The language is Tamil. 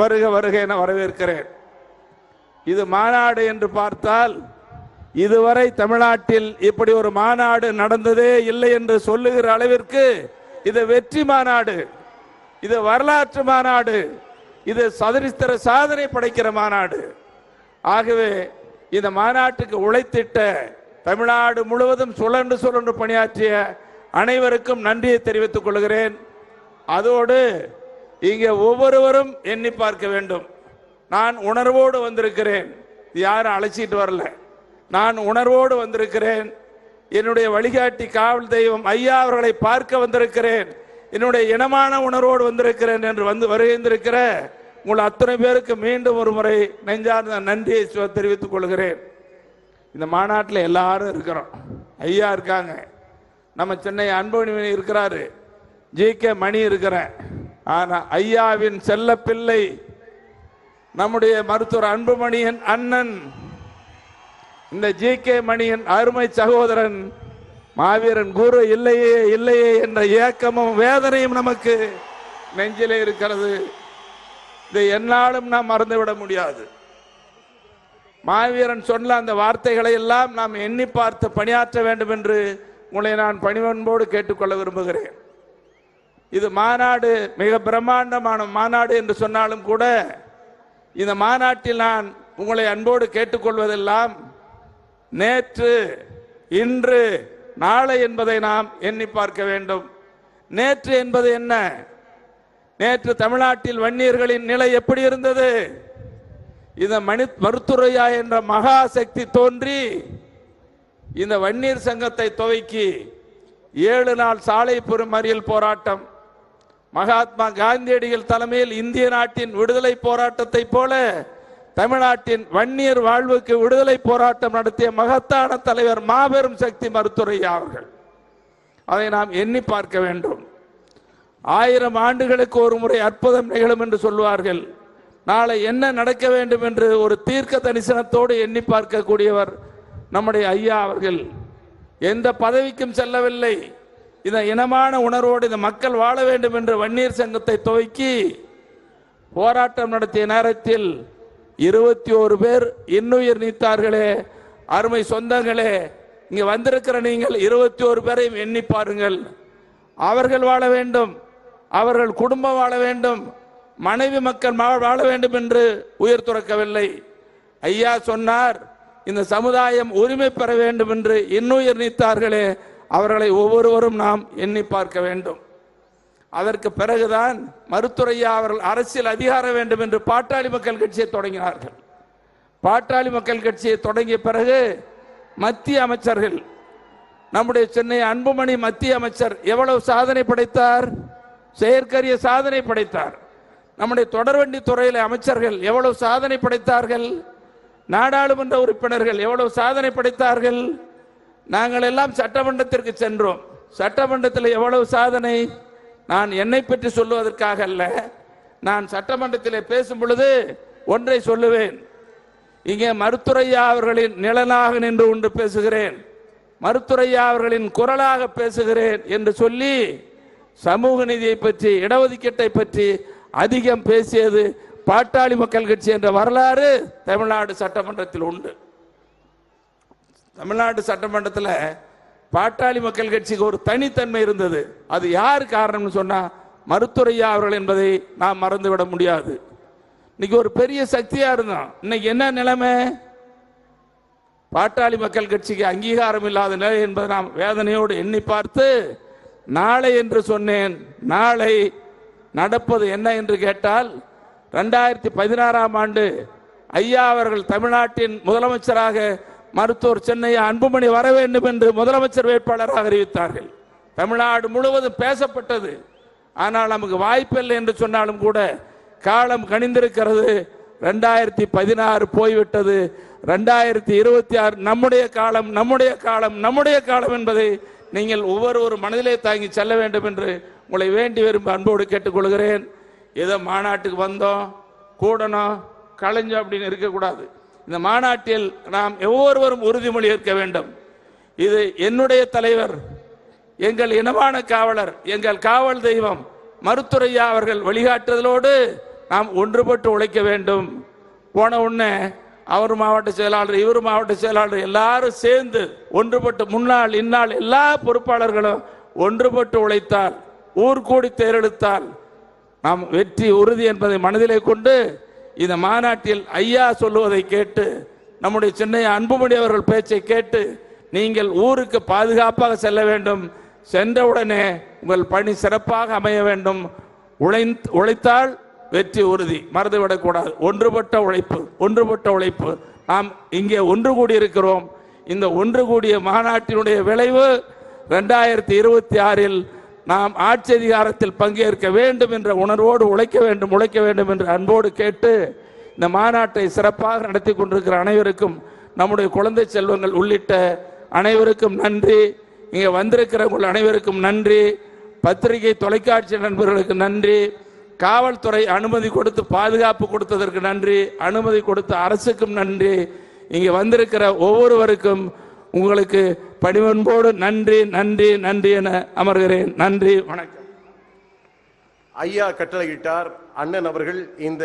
வருக வருக என வரவேற்கிறேன். இது மாநாடு என்று பார்த்தால் இதுவரை தமிழ்நாட்டில் இப்படி ஒரு மாநாடு நடந்ததே இல்லை என்று சொல்லுகிற அளவிற்கு இது வெற்றி மாநாடு இது வரலாற்று மாநாடு இது சதுரிஸ்தர சாதனை படைக்கிற மாநாடு. ஆகவே இந்த மாநாட்டுக்கு உழைத்திட்ட தமிழ்நாடு முழுவதும் சுழன்று சுழன்று பணியாற்றிய அனைவருக்கும் நன்றியை தெரிவித்துக் கொள்கிறேன். அதோடு இங்கே ஒவ்வொருவரும் எண்ணி பார்க்க வேண்டும். நான் உணர்வோடு வந்திருக்கிறேன். யாரும் அழைச்சிட்டு வரல. நான் உணர்வோடு வந்திருக்கிறேன். என்னுடைய வழிகாட்டி காவல் தெய்வம் ஐயா அவர்களை பார்க்க வந்திருக்கிறேன். என்னுடைய இனமான உணர்வோடு வந்திருக்கிறேன் என்று வந்து வருகின்றிருக்கிற உங்கள் அத்தனை பேருக்கு மீண்டும் ஒரு முறை நெஞ்சார்ந்த நன்றியை தெரிவித்துக் கொள்கிறேன். இந்த மாநாட்டில் எல்லாரும் இருக்கிறோம். ஐயா இருக்காங்க. நம்ம சென்னை அன்புமணி இருக்கிறாரு. ஜி கே மணி இருக்கிறேன் ஆனால் ஐயாவின் செல்ல பிள்ளை நம்முடைய மருத்துவர் அன்புமணியின் அண்ணன் இந்த ஜி கே மணியின் அருமை சகோதரன் மாவீரன் குரு இல்லையே இல்லையே என்ற ஏக்கமும் வேதனையும் நமக்கு நெஞ்சிலே இருக்கிறது. இதை என்னாலும் நாம் மறந்துவிட முடியாது. மாவீரன் சொன்ன அந்த வார்த்தைகளை எல்லாம் நாம் எண்ணி பார்த்து பணியாற்ற வேண்டும் என்று உங்களை நான் பணிவன்போடு கேட்டுக்கொள்ள விரும்புகிறேன். இது மாநாடு மிக பிரம்மாண்டமான மாநாடு என்று சொன்னாலும் கூட இந்த மாநாட்டில் நான் உங்களை அன்போடு கேட்டுக்கொள்வதெல்லாம் நேற்று இன்று நாளை என்பதை நாம் எண்ணி பார்க்க வேண்டும். நேற்று என்பது என்ன? நேற்று தமிழ்நாட்டில் வன்னியர்களின் நிலை எப்படி இருந்தது? இந்த மணி மருத்துரையா என்ற மகா சக்தி தோன்றி இந்த வன்னியர் சங்கத்தை துவக்கி ஏழு நாள் சாலை பெருமறியல் போராட்டம். மகாத்மா காந்தியடிகள் தலைமையில் இந்திய நாட்டின் விடுதலை போராட்டத்தை போல தமிழ்நாட்டின் வன்னியர் வாழ்வுக்கு விடுதலை போராட்டம் நடத்திய மகத்தான தலைவர் மாபெரும் சக்தி மருத்துவரையா அவர்கள். அதை நாம் எண்ணி பார்க்க வேண்டும். ஆயிரம் ஆண்டுகளுக்கு ஒரு முறை அற்புதம் நிகழும் என்று சொல்வார்கள் நாளை என்ன நடக்க வேண்டும் என்று ஒரு தீர்க்க தரிசனத்தோடு எண்ணி பார்க்கக்கூடியவர் நம்முடைய ஐயா அவர்கள். எந்த பதவிக்கும் செல்லவில்லை. இந்த இனமான உணர்வோடு இந்த மக்கள் வாழ வேண்டும் என்று வன்னியர் சங்கத்தை துவக்கி போராட்டம் நடத்திய நேரத்தில் இருபத்தி ஒரு பேர் இன்னுயிர் நீத்தார்களே அருமை சொந்தங்களே இங்கே வந்திருக்கிற நீங்கள் இருபத்தி ஒரு பேரையும் எண்ணி பாருங்கள். அவர்கள் வாழ வேண்டும் அவர்கள் குடும்பம் வாழ வேண்டும் மனைவி மக்கள் வாழ வேண்டும் என்று உயிர் துறக்கவில்லை. ஐயா சொன்னார் இந்த சமுதாயம் உரிமை பெற வேண்டும் என்று இன்னுயிர் நீத்தார்களே அவர்களை ஒவ்வொருவரும் நாம் எண்ணி பார்க்க வேண்டும். அதற்கு பிறகுதான் மருத்துரையா அவர்கள் அரசியல் அதிகாரம் வேண்டும் என்று பாட்டாளி மக்கள் கட்சியை தொடங்கினார்கள். பாட்டாளி மக்கள் கட்சியை தொடங்கிய பிறகு மத்திய அமைச்சர்கள் நம்முடைய சென்னை அன்புமணி மத்திய அமைச்சர் எவ்வளவு சாதனை படைத்தார்? செயற்கரிய சாதனை படைத்தார். நம்முடைய தொடர்வண்டி துறையில அமைச்சர்கள் எவ்வளவு சாதனை படைத்தார்கள்? நாடாளுமன்ற உறுப்பினர்கள் எவ்வளவு சாதனை படைத்தார்கள்? நாங்கள் எல்லாம் சட்டமன்றத்திற்கு சென்றோம். சட்டமன்றத்தில் எவ்வளவு சாதனை? நான் என்னை பற்றி சொல்லுவதற்காக அல்ல. நான் சட்டமன்றத்தில் பேசும் பொழுது ஒன்றை சொல்லுவேன். இங்கே மருத்துரையா அவர்களின் நிழலாக நின்று கொண்டு பேசுகிறேன். மருத்துரையா அவர்களின் குரலாக பேசுகிறேன் என்று சொல்லி சமூக நீதியை பற்றி இடஒதுக்கீட்டை பற்றி அதிகம் பேசியது பாட்டாளி மக்கள் கட்சி என்ற வரலாறு தமிழ்நாடு சட்டமன்றத்தில் உண்டு. தமிழ்நாடு சட்டமன்றத்தில் பாட்டாளி மக்கள் கட்சிக்கு ஒரு தனித்தன்மை இருந்தது. அது யார் காரணம்னு சொன்னால் மருத்துரையா அவர்கள் என்பதை நாம் மறந்துவிட முடியாது. இன்னைக்கு ஒரு பெரிய சக்தியாக இருந்தோம் இன்னைக்கு என்ன நிலைமை? பாட்டாளி மக்கள் கட்சிக்கு அங்கீகாரம் இல்லாத நிலை என்பதை நாம் வேதனையோடு எண்ணி பார்த்து நாளை என்று சொன்னேன் நாளை நடப்பது என்ன என்று கேட்டால் ரெண்டாயிரத்தி பதினாறாம் ஆண்டு ஐயா அவர்கள் தமிழ்நாட்டின் முதலமைச்சராக மருத்துவர் சென்னை அன்புமணி வர வேண்டும் என்று முதலமைச்சர் வேட்பாளராக அறிவித்தார்கள். தமிழ்நாடு முழுவதும் பேசப்பட்டது. ஆனால் நமக்கு வாய்ப்பில்லை என்று சொன்னாலும் கூட காலம் கணிந்திருக்கிறது ரெண்டாயிரத்தி பதினாறு போய்விட்டது. ரெண்டாயிரத்தி இருபத்தி ஆறு நம்முடைய காலம் நம்முடைய காலம் நம்முடைய காலம் என்பதை நீங்கள் ஒவ்வொரு மனதிலே தாங்கி செல்ல வேண்டும் என்று உங்களை வேண்டி விரும்ப அன்போடு கேட்டுக்கொள்கிறேன். ஏதோ மாநாட்டுக்கு வந்தோம். கூடணும். கலைஞ்சோம் அப்படின்னு இருக்கக்கூடாது. இந்த மாநாட்டில் நாம் ஒவ்வொருவரும் உறுதிமொழி ஏற்க வேண்டும். இது என்னுடைய தலைவர் எங்கள் இனமான காவலர் எங்கள் காவல் தெய்வம் மருத்துரையா அவர்கள் வழிகாட்டுதலோடு நாம் ஒன்றுபட்டு உழைக்க வேண்டும். போன உடனே அவர் மாவட்ட செயலாளர் இவர் மாவட்ட செயலாளர் எல்லாரும் சேர்ந்து ஒன்றுபட்டு முன்னாள் இந்நாள் எல்லா பொறுப்பாளர்களும் ஒன்றுபட்டு உழைத்தால் ஊர் கூடி தேரெடுத்தால் நாம் வெற்றி உறுதி என்பதை மனதிலே கொண்டு இந்த மாநாட்டில் ஐயா சொல்லுவதை கேட்டு நம்முடைய சென்னை அன்புமணி அவர்கள் பேச்சை கேட்டு நீங்கள் ஊருக்கு பாதுகாப்பாக செல்ல வேண்டும். சென்றவுடனே உங்கள் பணி சிறப்பாக அமைய வேண்டும். உழை உழைத்தால் வெற்றி உறுதி. மறந்துவிடக்கூடாது. ஒன்றுபட்ட உழைப்பு ஒன்றுபட்ட உழைப்பு. நாம் இங்கே ஒன்று கூடி இருக்கிறோம் இந்த ஒன்று கூடிய மாநாட்டினுடைய விளைவு ரெண்டாயிரத்தி இருபத்தி ஆறில் நாம் ஆட்சி அதிகாரத்தில் பங்கேற்க வேண்டும் என்ற உணர்வோடு உழைக்க வேண்டும் உழைக்க வேண்டும் என்று அன்போடு கேட்டு இந்த மாநாட்டை சிறப்பாக நடத்தி கொண்டிருக்கிற அனைவருக்கும் நம்முடைய குழந்தை செல்வங்கள் உள்ளிட்ட அனைவருக்கும் நன்றி. இங்கே வந்திருக்கிறவங்கள் அனைவருக்கும் நன்றி. பத்திரிகை தொலைக்காட்சி நண்பர்களுக்கு நன்றி. காவல்துறை அனுமதி கொடுத்து பாதுகாப்பு கொடுத்ததற்கு நன்றி. அனுமதி கொடுத்த அரசுக்கும் நன்றி. இங்கே வந்திருக்கிற ஒவ்வொருவருக்கும் உங்களுக்கு படிவன்போடு நன்றி நன்றி நன்றி என அமர்கிறேன். நன்றி வணக்கம். ஐயா கட்டளையிட்டார் அண்ணன் அவர்கள் இந்த